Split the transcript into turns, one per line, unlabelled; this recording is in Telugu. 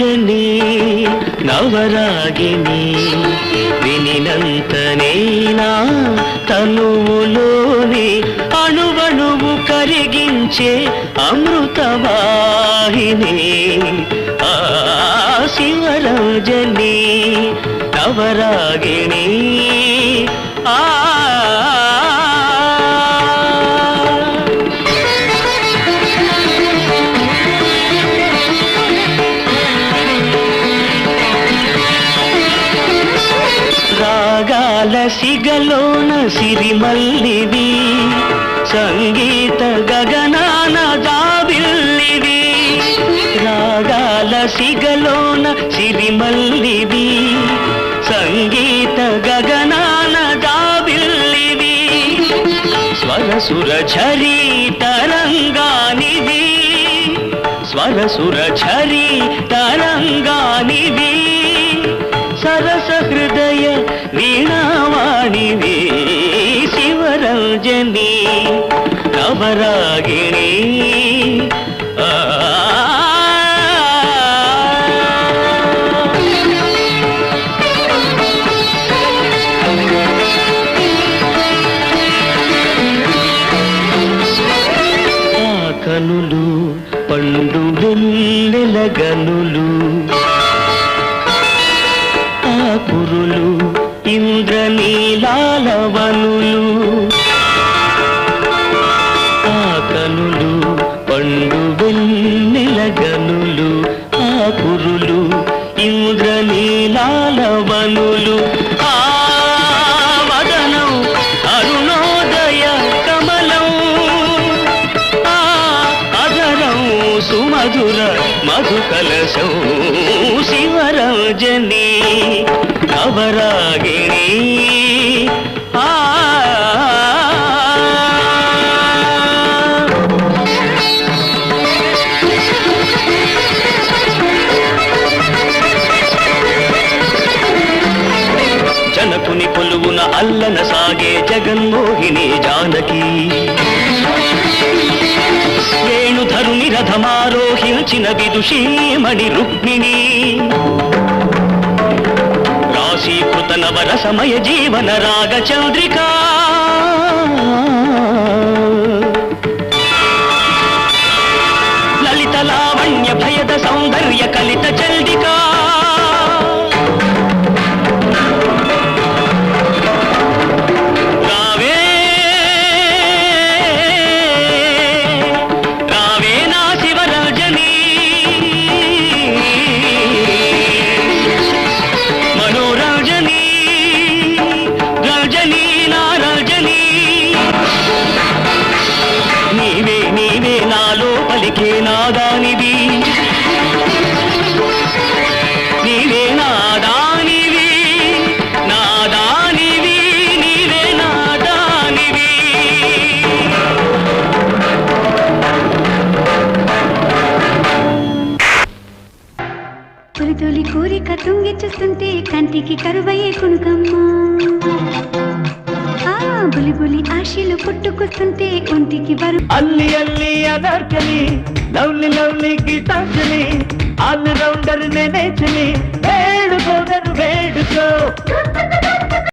శివరంజని నవరాగిని వినినంతనేనా తనువులోని అణువణువు కరిగించే అమృతవాహిని ఆ శివరంజని నవరాగిణి ఆ అలసిగలోన సిరిమల్లివి. సంగీత గగనాన జాబిల్లివి. రాగాల సిగలోన సిరిమల్లివి. సంగీత గగనాన జాబిల్లివి. స్వరసుర ఝరీ తరంగానిది స్వరసుర ఝరీ తరంగానిది శివరంజని నవరాగిణి ఆ కనులు పండు వెన్నెల గనులు ఆ కురులు ఇంద్రనీలాలవనులు ఇంద్రనీలాలవనులు ఆ వదనం అరుణోదయ కమలం ఆ అధరం సుమధుర మధుకలశం శివరంజని నవరాగిణి ఆ కొలువున అల్లన సాగే జగన్మోహిని జానకి. వేణుధరుని రథమారోహించిన విదుషీమణి రుక్మిణి. రాశీకృత నవర సమయ జీవన రాగ చంద్రికా. నాలో పలికే నాదానివి. నీవే నాదానివి నాదానివి నీవే నాదానివి.
తొలి తొలి కోరిక తుంగి చూస్తుంటే కంటికి కరువయ్యే కునుకమ్మా. బులి బులి ఆశలు పుట్టుకొస్తుంటే ఒంటికి వరు
అల్లి అల్లి అదార్చని lovely lovely Geetanjali all rounder నేనే చలి వేడుకో వేడుకో.